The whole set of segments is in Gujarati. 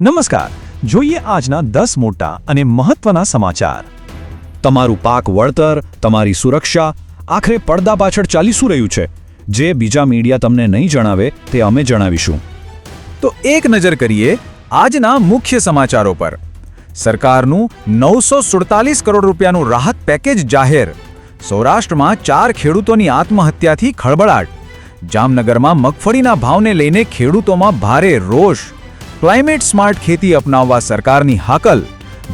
નમસ્કાર. જોઈએ આજના દસ મોટા અને મહત્વના સમાચાર. તમારું પાક વળતર, તમારી સુરક્ષા, આખરે પડદા પાછળ ચાલી શું રહ્યું છે. જે બીજા મીડિયા તમને નહીં જણાવે, તે અમે જણાવીશું. તો એક નજર કરીએ આજના મુખ્ય સમાચારો પર. સરકારનું નવસો સુડતાલીસ કરોડ રૂપિયાનું રાહત પેકેજ જાહેર. સૌરાષ્ટ્રમાં ચાર ખેડૂતોની આત્મહત્યાથી ખળબળાટ. જામનગરમાં મગફળીના ભાવને લઈને ખેડૂતોમાં ભારે રોષ. ક્લાઇમેટ સ્માર્ટ ખેતી અપનાવવા સરકારની હાકલ.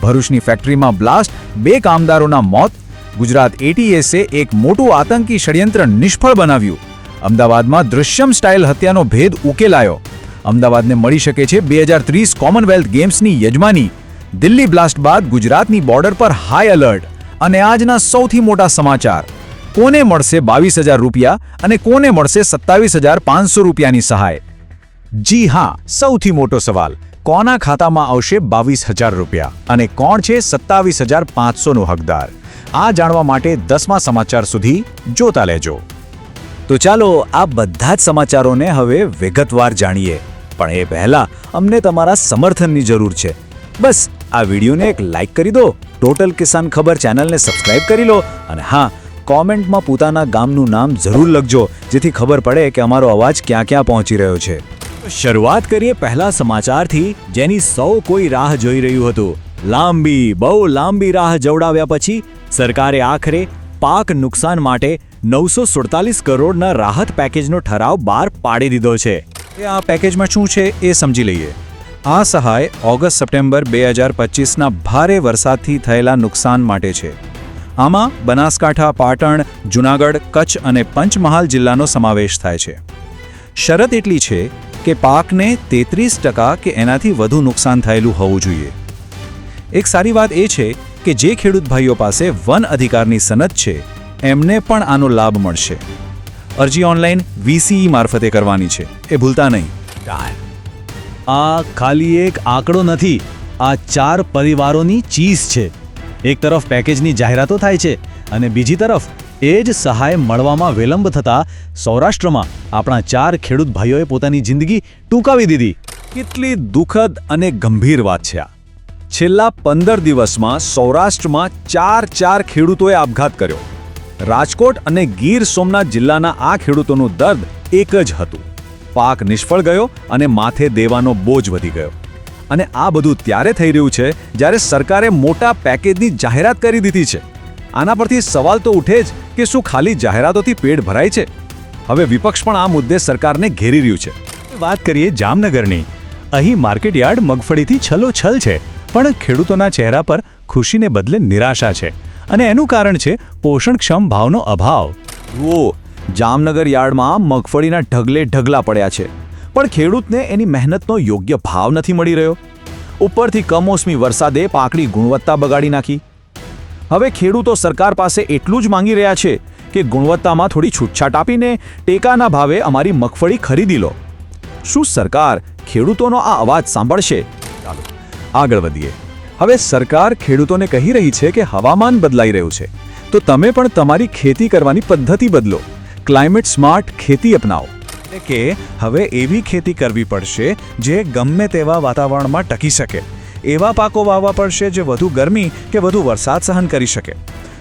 ભરૂચની ફેક્ટરીમાં બ્લાસ્ટ બે કામદારોના મોત. ગુજરાત એટીએસે એક મોટું આતંકી ષડયંત્ર નિષ્ફળ બનાવ્યું. અમદાવાદમાં દૃશ્યમ સ્ટાઇલ હત્યાનો ભેદ ઉકેલાયો. અમદાવાદને મળી શકે છે બે હજાર ત્રીસ કોમનવેલ્થ ગેમ્સની યજમાની. દિલ્હી બ્લાસ્ટ બાદ ગુજરાતની બોર્ડર પર હાઈ એલર્ટ અને આજના સૌથી મોટા સમાચાર. કોને મળશે બાવીસ હજાર રૂપિયા અને કોને મળશે સત્તાવીસ હજાર પાંચસો રૂપિયાની સહાય? જી હા, સૌથી મોટો સવાલ. કોના ખાતામાં આવશે બાવીસ હજાર રૂપિયા? અને કોણ છે સત્તાવીસ હજાર પાંચસોનો હકદાર? આ જાણવા માટે દસમા સમાચાર સુધી જોતા લેજો તો ચાલો, આ બધા જ સમાચારોને હવે વિગતવાર જાણીએ. પણ એ પહેલા, અમને તમારા સમર્થનની જરૂર છે. બસ, આ વિડીયોને એક લાઈક કરી દો. ટોટલ કિસાન ખબર ચેનલને સબસ્ક્રાઇબ કરી લો. અને હા, કોમેન્ટમાં પોતાના ગામનું નામ જરૂર લખજો, જેથી ખબર પડે કે અમારો અવાજ ક્યાં ક્યાં પહોંચી રહ્યો છે. શરૂઆત કરીએ પહેલા સમાચારથી, જેની સૌ કોઈ રાહ જોઈ રહ્યું હતું. લાંબી, બહુ લાંબી રાહ જવડાવ્યા પછી, સરકારે આખરે પાક નુકસાન માટે નવસો સુડતાલીસ કરોડના રાહત પેકેજનો ઠરાવ બહાર પાડી દીધો છે. આ પેકેજમાં શું છે એ સમજી લઈએ. આ સહાય ઓગસ્ટ સપ્ટેમ્બર બે હજાર પચીસના ભારે વરસાદથી થયેલા નુકસાન માટે છે. આમાં બનાસકાંઠા, પાટણ, જૂનાગઢ, કચ્છ અને પંચમહાલ જિલ્લાનો સમાવેશ થાય છે. શરત એટલી છે કે પાકને તેત્રીસ ટકા કે એનાથી વધુ નુકસાન થયેલું હોવું જોઈએ. એક સારી વાત એ છે કે જે ખેડૂત ભાઈઓ પાસે વન અધિકારની સનદ છે, એમને પણ આનો લાભ મળશે. અરજી ઓનલાઈન વીસીઈ મારફતે કરવાની છે. એ ભૂલતા નહીં. આ ખાલી એક આંકડો નથી, આ ચાર પરિવારોની ચીઝ છે. એક તરફ પેકેજની જાહેરાતો થાય છે અને બીજી તરફ એ જ સહાય મળવામાં વિલંબ થતાં સૌરાષ્ટ્રમાં આપણા ચાર ખેડૂત ભાઈઓએ પોતાની જિંદગી ટૂંકાવી દીધી. કેટલી દુઃખદ અને ગંભીર વાત છે આ. છેલ્લા પંદર દિવસમાં સૌરાષ્ટ્રમાં ચાર ચાર ખેડૂતોએ આપઘાત કર્યો. રાજકોટ અને ગીર સોમનાથ જિલ્લાના આ ખેડૂતોનું દર્દ એક જ હતું. પાક નિષ્ફળ ગયો અને માથે દેવાનો બોજ વધી ગયો. અને આ બધું ત્યારે થઈ રહ્યું છે જ્યારે સરકારે મોટા પેકેજની જાહેરાત કરી દીધી છે. આના પરથી સવાલ તો ઉઠે જ કે શું ખાલી જાહેરાતોથી પેટ ભરાય છે? હવે વિપક્ષ પણ આ મુદ્દે સરકારને ઘેરી રહ્યું છે. વાત કરીએ જામનગરની. અહીં માર્કેટયાર્ડ મગફળીથી છલોછલ છે, પણ ખેડૂતોના ચહેરા પર ખુશીને બદલે નિરાશા છે. અને એનું કારણ છે પોષણક્ષમ ભાવનો અભાવ. જુઓ જામનગર યાર્ડમાં મગફળીના ઢગલે ઢગલા પડ્યા છે. પણ ખેડૂતને એની મહેનતનો યોગ્ય ભાવ નથી મળી રહ્યો. ઉપરથી કમોસમી વરસાદે પાકડી ગુણવત્તા બગાડી નાખી. હવે ખેડૂતો સરકાર પાસે એટલું જ માંગી રહ્યા છે કે ગુણવત્તામાં થોડી છૂટછાટ આપીને ટેકાના ભાવે અમારી મગફળી ખરીદી લો. શું સરકાર ખેડૂતોનો આ અવાજ સાંભળશે? આગળ વધીએ. હવે સરકાર ખેડૂતોને કહી રહી છે કે હવામાન બદલાઈ રહ્યું છે. તો તમે પણ તમારી ખેતી કરવાની પદ્ધતિ બદલો. ક્લાઇમેટ સ્માર્ટ ખેતી અપનાવો. એટલે કે હવે એવી ખેતી કરવી પડશે જે ગમે તેવા વાતાવરણમાં ટકી શકે. એવા પાકો વાવવા પડશે જે વધુ ગરમી કે વધુ વરસાદ સહન કરી શકે.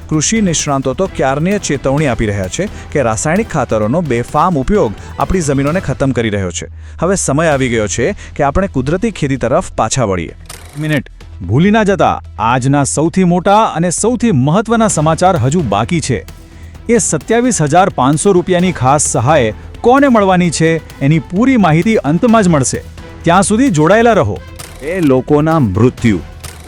કૃષિ નિષ્ણાંતો તો ક્યારને ચેતવણી આપી રહ્યા છે કે રાસાયણિક ખાતરોનો બેફામ ઉપયોગ આપણી જમીનોને ખતમ કરી રહ્યો છે. હવે સમય આવી ગયો છે કે આપણે કુદરતી ખેતી તરફ પાછા વળીએ. મિનિટ. ભૂલી ના જતા આજના સૌથી મોટા અને સૌથી મહત્વના સમાચાર હજુ બાકી છે. એ સત્યાવીસ હજાર પાંચસો રૂપિયાની ખાસ સહાય કોને મળવાની છે એની પૂરી માહિતી અંતમાં જ મળશે. ત્યાં સુધી જોડાયેલા રહો. એ લોકોના મૃત્યુ.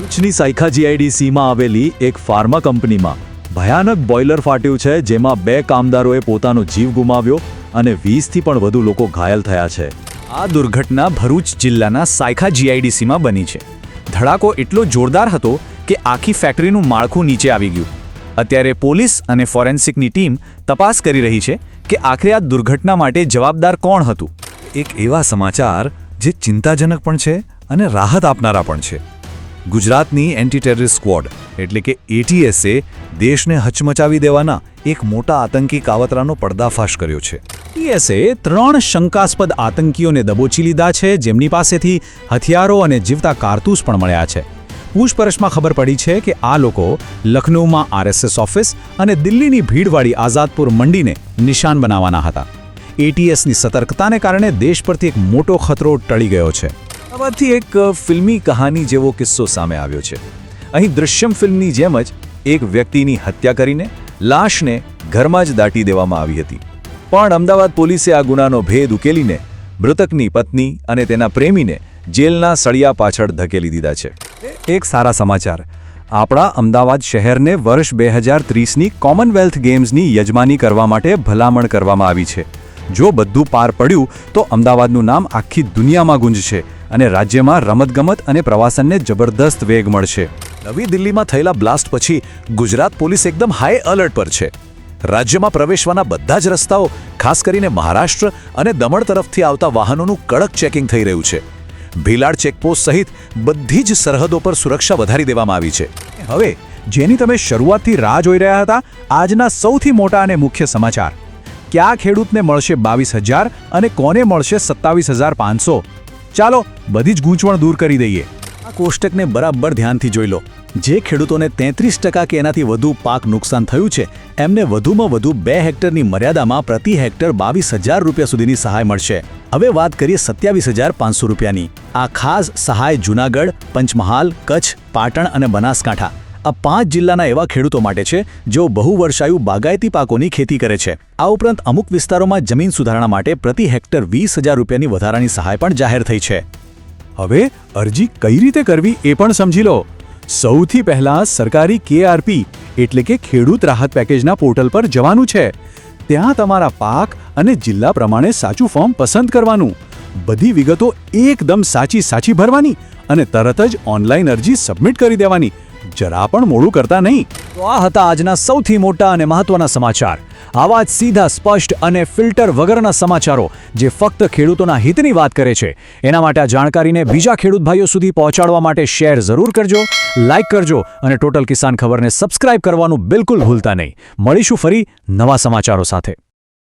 ઉચ્ચની સાયખા જીઆઈડીસીમાં આવેલી એક ફાર્મા કંપનીમાં ભયાનક બોઇલર ફાટ્યું છે, જેમાં બે કામદારોએ પોતાનો જીવ ગુમાવ્યો અને વીસથી પણ વધુ લોકો ઘાયલ થયા છે. આ દુર્ઘટના ભરૂચ જિલ્લાના સાયખા જીઆઈડીસીમાં બની છે. ધડાકો એટલો જોરદાર હતો કે આખી ફેક્ટરીનું માળખું નીચે આવી ગયું. અત્યારે પોલીસ અને ફોરેન્સિકની ટીમ તપાસ કરી રહી છે કે આખરે આ દુર્ઘટના માટે જવાબદાર કોણ હતું. એક એવા સમાચાર જે ચિંતાજનક પણ છે અને રાહત આપનારા પણ છે. ગુજરાતની એન્ટી ટેરરિસ્ટ સ્ક્વોડ એટલે કે એટીએસએ દેશને હચમચાવી દેવાના એક મોટા આતંકી કાવતરાનો પર્દાફાશ કર્યો છે. એટીએસએ ત્રણ શંકાસ્પદ આતંકીઓને દબોચી લીધા છે, જેમની પાસેથી હથિયારો અને જીવતા કારતૂસ પણ મળ્યા છે. પૂછપરછમાં ખબર પડી છે કે આ લોકો લખનૌમાં આરએસએસ ઓફિસ અને દિલ્હીની ભીડવાળી આઝાદપુર મંડીને નિશાન બનાવવાના હતા. એટીએસની સતર્કતાને કારણે દેશ પરથી એક મોટો ખતરો ટળી ગયો છે. આવાથી એક ફિલ્મી કહાની જેવો કિસ્સો સામે આવ્યો છે. અહીં દૃશ્યમ ફિલ્મની જેમ જ એક વ્યક્તિની હત્યા કરીને લાશને ઘરમાં જ દાટી દેવામાં આવી હતી. પણ અમદાવાદ પોલીસે આ ગુનાનો ભેદ ઉકેલીને મૃતકની પત્ની અને તેના પ્રેમીને જેલના સળિયા પાછળ ધકેલી દીધા છે. એક સારા સમાચાર. આપણા અમદાવાદ શહેરને વર્ષ બે હજાર ત્રીસની કોમનવેલ્થ ગેમ્સની યજમાની કરવા માટે ભલામણ કરવામાં આવી છે. જો બધું પાર પડ્યું, તો અમદાવાદનું નામ આખી દુનિયામાં ગુંજશે. અને રાજ્યમાં રમતગમત અને પ્રવાસનને જબરદસ્ત વેગ મળશે. નવી દિલ્હીમાં થયેલા બ્લાસ્ટ પછી ગુજરાત પોલીસ એકદમ હાઈ અલર્ટ પર છે. રાજ્યમાં પ્રવેશવાના બધા જ રસ્તાઓ, ખાસ કરીને મહારાષ્ટ્ર અને દમણ તરફથી આવતા વાહનોનું કડક ચેકિંગ થઈ રહ્યું છે. ભીલાડ ચેકપોસ્ટ સહિત બધી જ સરહદો પર સુરક્ષા વધારી દેવામાં આવી છે. હવે, જેની તમે શરૂઆતથી રાહ જોઈ રહ્યા હતા, આજના સૌથી મોટા અને મુખ્ય સમાચાર. કયા ખેડૂતને મળશે બાવીસ હજાર અને કોને મળશે સત્તાવીસ હજાર પાંચસો? ચાલો બધી જ ગૂંચવણ દૂર કરી દઈએ. આ કોષ્ટકને બરાબર ધ્યાનથી જોઈ લો. જે ખેડૂતોને તેત્રીસ ટકા કે એનાથી વધુ પાક નુકસાન થયું છે, એમને વધુમાં વધુ બે હેક્ટરની મર્યાદામાં પ્રતિ હેક્ટર બાવીસ હજાર રૂપિયા સુધીની સહાય મળશે. હવે વાત કરીએ સત્યાવીસ હજાર પાંચસો રૂપિયાની. આ ખાસ સહાય જૂનાગઢ, પંચમહાલ, કચ્છ, પાટણ અને બનાસકાંઠા. આ પાંચ જિલ્લાના એવા ખેડૂતો માટે છે, જેઓ બહુ વર્ષાયુ બાગાયતી પાકોની ખેતી કરે છે. આ ઉપરાંત અમુક વિસ્તારોમાં જમીન સુધારણા માટે પ્રતિ હેક્ટર વીસ હજાર રૂપિયાની વધારાની સહાય પણ જાહેર થઈ છે. હવે અરજી કઈ રીતે કરવી એ પણ સમજી લો. સૌથી પહેલા સરકારી કેઆરપી એટલે કે ખેડૂત રાહત પેકેજના પોર્ટલ પર જવાનું છે. ત્યાં તમારા પાક અને જિલ્લા પ્રમાણે સાચું ફોર્મ પસંદ કરવાનું. બધી વિગતો એકદમ સાચી સાચી ભરવાની અને તરત જ ઓનલાઈન અરજી સબમિટ કરી દેવાની. જરા પણ મોડું કરતા નહીં. તો આ હતા આજના સૌથી મોટા અને મહત્વના સમાચાર. આવા જ સીધા, સ્પષ્ટ અને ફિલ્ટર વગરના સમાચારો જે ફક્ત ખેડૂતોના હિતની વાત કરે છે. એના માટે આ જાણકારીને બીજા ખેડૂત ભાઈઓ સુધી પહોંચાડવા માટે શેર જરૂર કરજો લાઇક કરજો અને ટોટલ કિસાન ખબરને સબસ્ક્રાઇબ કરવાનું બિલકુલ ભૂલતા નહીં. મળીશું ફરી નવા સમાચારો સાથે.